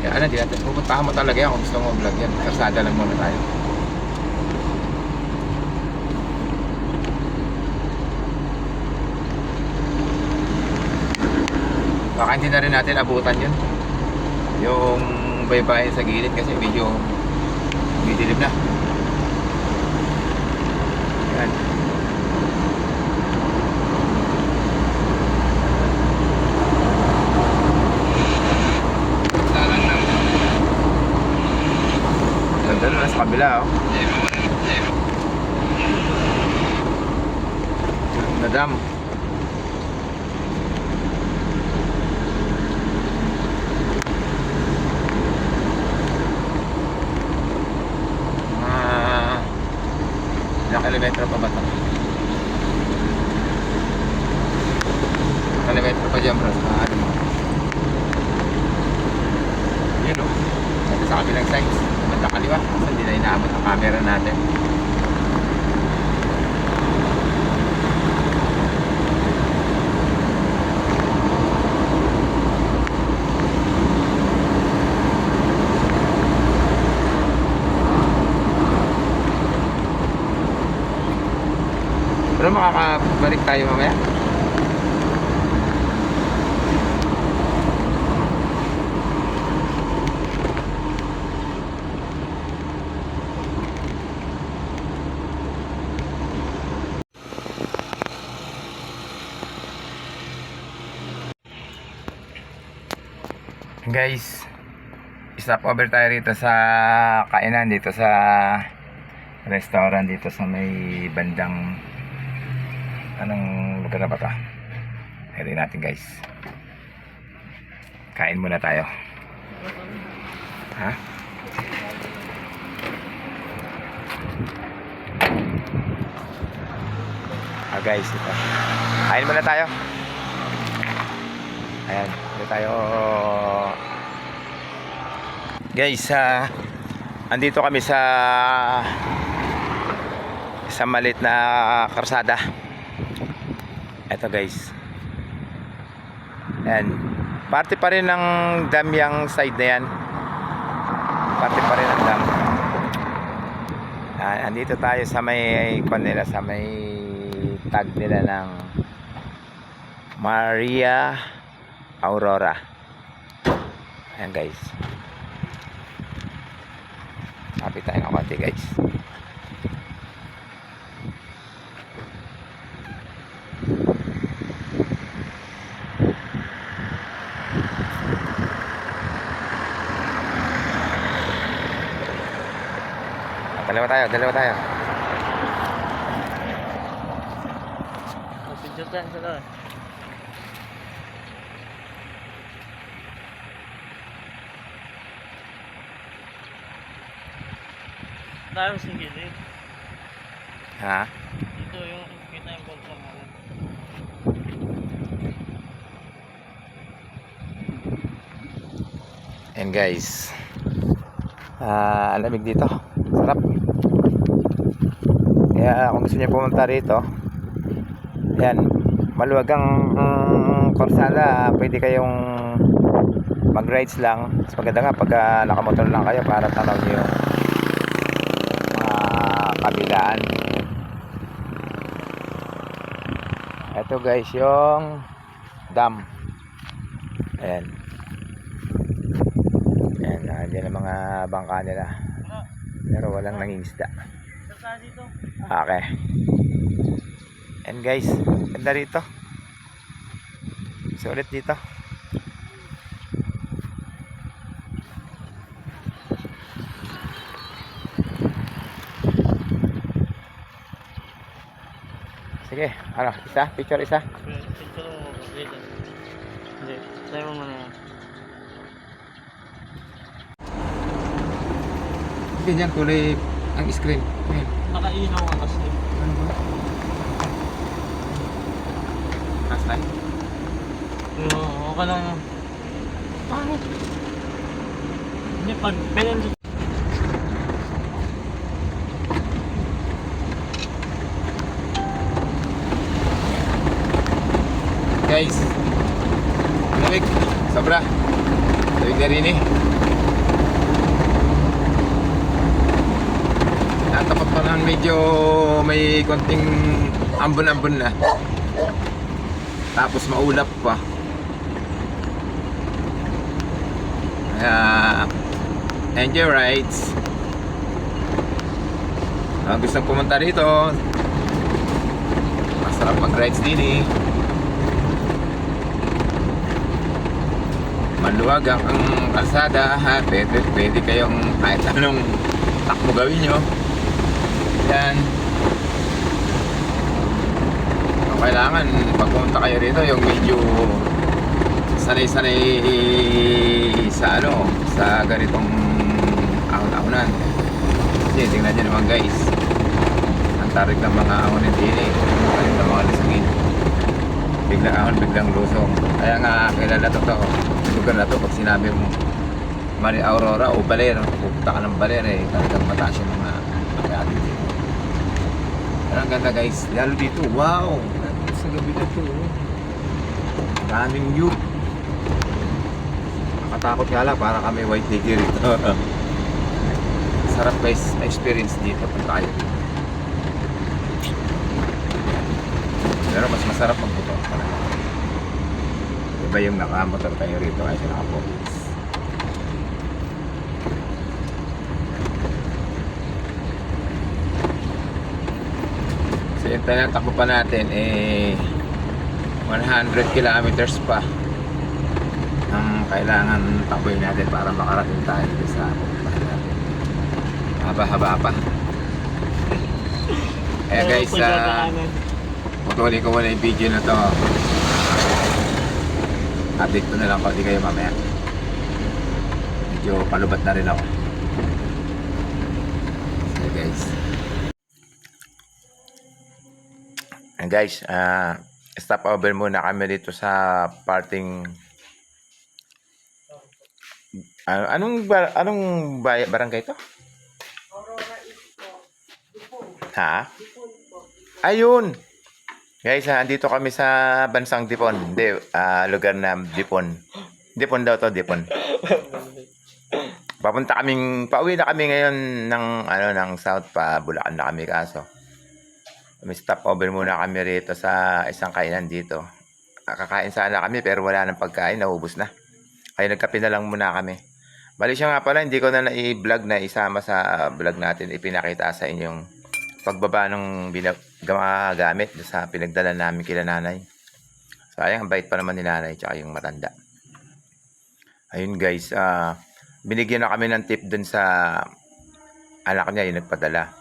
Kaya ano, di natin pupuntahan mo talaga yan kung gusto mo vlog yan. Kasada lang muna tayo. Baka hindi na rin natin abutan yun. Yung baybayin sa gilid kasi medyo umidilim na. Yan. Ganda kabila oh. Madam. Ah, ilang kilometro pa ba ito? Kilometro pa dyan bro sa ano mo? Yun o. Ito sa kabilang sides. Banda kaliwa. Kasi hindi na inaabot ang camera natin. Pero makakabalik tayo mamaya. Guys, stop over tayo rito sa kainan dito sa restaurant dito sa may bandang anong lugar na ba ito? Ito natin guys. Kain muna tayo. Ha? Ah guys, ito. Kain muna tayo. Ayan, ito tayo. Guys, ah, andito kami sa sa malit na karsada. Ito guys. Ayan. Parte pa rin ng dam yung side na yan. Parte pa rin ng dam. Ayan, andito tayo sa may kwan nila, sa may tag nila ng Maria Aurora. Ayan guys. Kapit tayo ng konti guys. Dalawa tayo, dalawa tayo. Picture tayo sa Tayo sa gilid. Ha? Dito yung kita yung kontra mo. Ayan guys. Ah, ang lamig dito. Sarap. Kaya kung gusto niyo pumunta rito, ayan, maluwag ang mm, korsada, pwede kayong mag-rides lang. Mas maganda nga pag ah, nakamotor lang kayo para tanaw niyo kabilaan. Ito guys, yung dam. Ayan. Ayan, nandiyan ang mga bangka nila. Pero walang nangingisda. Okay. And guys, ganda rito. Sulit dito. Sige, ano, isa, picture isa. Picture mo dito. Hindi. Tayo mo muna yan. Ganyan kulay ang screen. Ayan. Nakainaw ka kasi. Ano ba? Last time? Pero okay lang. Pangit. Hindi, pag pinag Rider eh. ini natapat pa lang medyo may konting ambon-ambon na. Tapos maulap pa. Kaya enjoy rides. Ang gustong pumunta rito masarap mag rides din eh. Maluwag ang, kalsada ha. Pwede, pwede kayong kahit anong takbo gawin nyo. Yan. Kung kailangan, pag pumunta kayo rito, yung medyo sanay-sanay sa ano, sa ganitong ahon-ahonan. Kasi tingnan nyo naman guys, ang tarik ng mga eh, tarik ng mga lisangin. Biglang ahon, biglang lusong. Kaya nga, kilala to to, lugar na to, pag sinabi mo, Mari Aurora o Baler, pupunta ka ng Baler eh, talagang mataas yung mga akyati dito. Pero ang ganda guys, lalo dito, wow! Sa gabi na to, oh. daming view. Nakatakot nga lang, para kami white lady rito. Sarap guys, experience dito, kayo dito. Pero mas masarap talaga. Iba yung nakamotor kayo rito kaysa nakapokus. So yung tinatakbo pa natin eh 100 kilometers pa ang kailangan takboy natin para makarating tayo sa. Haba-haba pa. Kaya guys, ah, Putuli ko muna yung video na to. Update ko na lang konti kayo mamaya. Medyo palubat na rin ako. So guys. And guys, ah stop over muna kami dito sa parting ano, anong bar, anong bay, barangay to? Ha? Ayun. Guys, ah, andito kami sa bansang Dipon. Hindi, ah, lugar na Dipon. Dipon daw to, Dipon. Papunta kaming, pauwi na kami ngayon ng, ano, ng South pa, Bulacan na kami kaso. May stop over muna kami rito sa isang kainan dito. Ah, Kakain sana kami pero wala nang pagkain, naubos na. Kaya nagkape na lang muna kami. Bali siya nga pala, hindi ko na na-vlog na isama sa vlog natin. Ipinakita sa inyong pagbaba ng gama- gamit sa pinagdala namin kila nanay. Sayang, ang bait pa naman ni nanay tsaka yung matanda. Ayun guys, ah binigyan na kami ng tip dun sa anak niya yung nagpadala.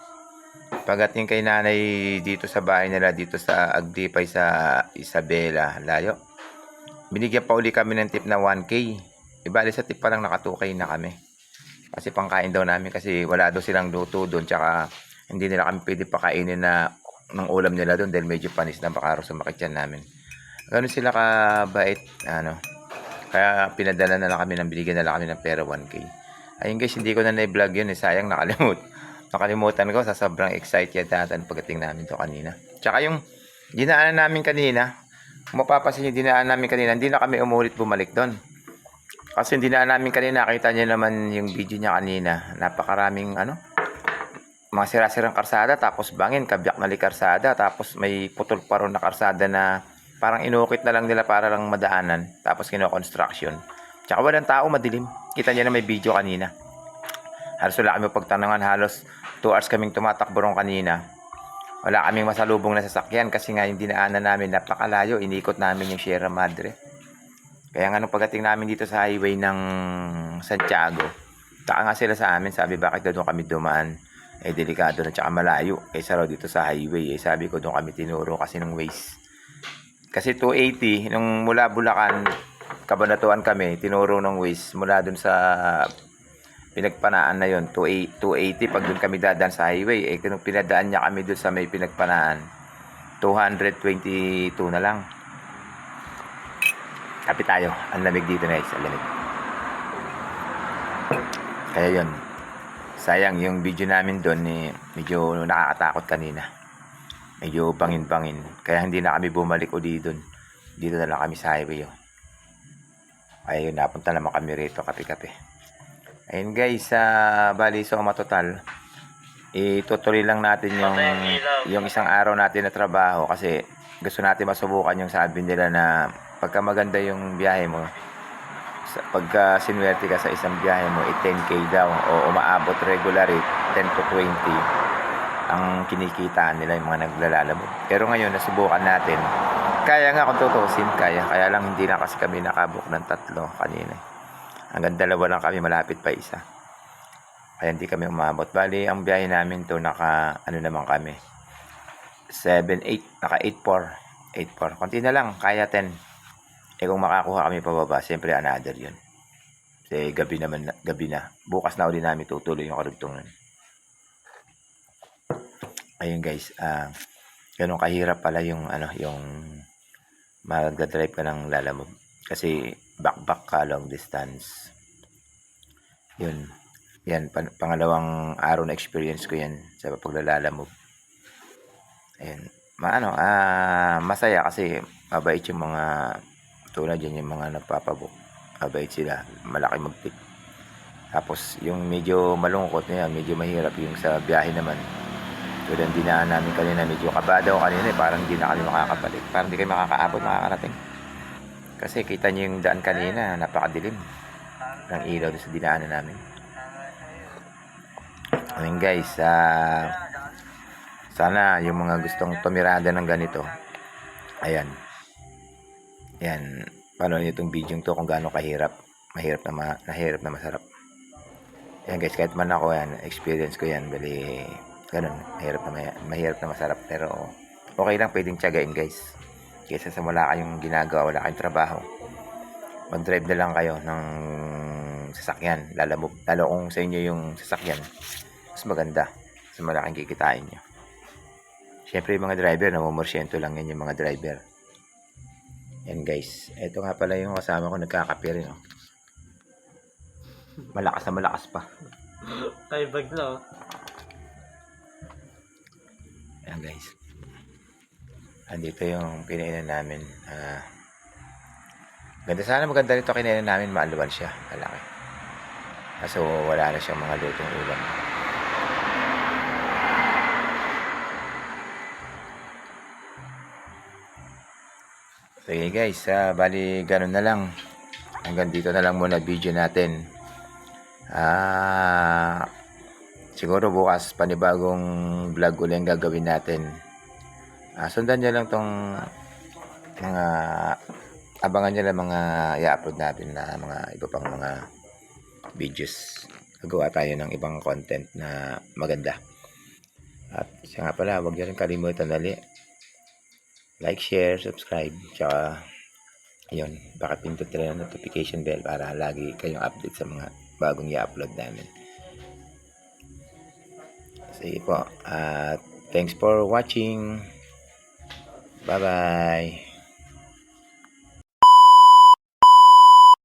Pagdating kay nanay dito sa bahay nila, dito sa Agdipay sa Isabela, layo. Binigyan pa uli kami ng tip na 1K. Ibali sa tip pa lang naka 2K na kami. Kasi pangkain daw namin kasi wala daw silang luto doon tsaka hindi nila kami pwede pakainin na ng ulam nila doon dahil medyo panis na baka sumakit yan namin. Ganun sila kabait, ano. Kaya pinadala na lang kami ng binigyan na lang kami ng pera 1K. Ayun guys, hindi ko na na-vlog yun eh. Sayang nakalimut. Nakalimutan ko sa sobrang excited natin pagdating namin to kanina. Tsaka yung dinaanan namin kanina, kung mapapasin yung dinaanan namin kanina, hindi na kami umulit bumalik doon. Kasi yung dinaanan namin kanina, nakita niyo naman yung video niya kanina. Napakaraming ano, mga sira-sirang karsada, tapos bangin, kabyak na karsada, tapos may putol pa ron na karsada na parang inukit na lang nila para lang madaanan, tapos kino-construction. Tsaka walang tao, madilim. Kita niyo na may video kanina. Halos wala kami pagtanungan, halos 2 hours kaming tumatakbo ron kanina. Wala kaming masalubong na sasakyan kasi nga yung dinaanan namin napakalayo, inikot namin yung Sierra Madre. Kaya nga nung pagdating namin dito sa highway ng Santiago, taka nga sila sa amin, sabi bakit daw doon kami dumaan? Eh delikado na tsaka malayo. Kaysa raw dito sa highway. Eh sabi ko doon kami tinuro kasi ng ways. Kasi 280, nung mula Bulacan, Kabanatuan kami, tinuro ng ways mula doon sa pinagpanaan na yon 280 pag doon kami dadaan sa highway eh kung pinadaan niya kami doon sa may pinagpanaan 222 na lang kapit tayo ang lamig dito guys ang lamig kaya yon sayang yung video namin doon eh, medyo nakakatakot kanina. Medyo bangin-bangin. Kaya hindi na kami bumalik uli doon. Dito na lang kami sa highway oh. ayun napunta naman kami rito kape-kape. Ayun guys, sa bali so matotal itutuloy lang natin yung yung isang araw natin na trabaho kasi gusto natin masubukan yung sabi nila na pagka maganda yung biyahe mo pagka sinwerte ka sa isang biyahe mo, eh, 10k daw o umaabot regularly 10 to 20 ang kinikitaan nila yung mga naglalalabog. Pero ngayon, nasubukan natin. Kaya nga kung tutusin, kaya. Kaya lang hindi na kasi kami nakabuk ng tatlo kanina. Hanggang dalawa lang kami, malapit pa isa. Kaya hindi kami umabot. Bali, ang biyahe namin to naka, ano naman kami, 7, 8, naka 8, 4. 8, 4. Konti na lang, kaya 10. Eh kung makakuha kami pababa, siyempre another yun. Kasi gabi naman, na- gabi na. Bukas na uli namin tutuloy yung karugtungan. Ayun guys, ah ganun kahirap pala yung ano, yung magdadrive ka ng lalamove. Kasi back-back ka long distance. Yun. Yan, pan- pangalawang araw na experience ko yan sa paglalalamove. Ayun. Maano, ah, masaya kasi mabait yung mga tulad yan yung mga nagpapabok. Mabait sila, malaki magtip. Tapos yung medyo malungkot na yan, medyo mahirap yung sa biyahe naman. Tulad ng dinaan namin kanina, medyo kabado ako kanina eh, parang hindi na kami makakabalik. Parang hindi kayo makakaabot, makakarating. Kasi kita niyo yung daan kanina, napakadilim ng ilaw sa dinaanan namin. Ayun guys, ah sana yung mga gustong tumirada ng ganito, ayan. Yan, paano niyo itong video to kung gaano kahirap. Mahirap na, ma nahirap na masarap. Yan guys, kahit man ako yan, experience ko yan, bali, ganun, mahirap na, mahirap na masarap. Pero, okay lang, pwedeng tiyagain guys. Kaysa sa wala kayong ginagawa, wala kayong trabaho. Mag-drive na lang kayo ng sasakyan. Lalo, lalo kung sa inyo yung sasakyan, mas maganda. Mas malaking kikitain nyo. Siyempre yung mga driver, namumorsyento lang yan yung mga driver. Yan guys. Ito nga pala yung kasama ko, nagkakape rin. Oh. Malakas na malakas pa. Ay, bag na oh. Ayan guys. Andito yung kinainan namin. Ah, ganda sana maganda nito kinainan namin. Maaluan siya. Malaki. Kaso wala na siyang mga lutong ulam. So yun guys. ah, bali ganun na lang. Hanggang dito na lang muna video natin. Ah, siguro bukas panibagong vlog ulit ang gagawin natin. Ah, sundan nyo lang tong mga abangan nyo lang mga i-upload natin na mga iba pang mga videos. Gagawa tayo ng ibang content na maganda. At siya nga pala, huwag nyo rin kalimutan dali. Like, share, subscribe, tsaka yun, baka pindutin rin ang notification bell para lagi kayong update sa mga bagong i-upload namin. Sige po. At thanks for watching. Bye-bye.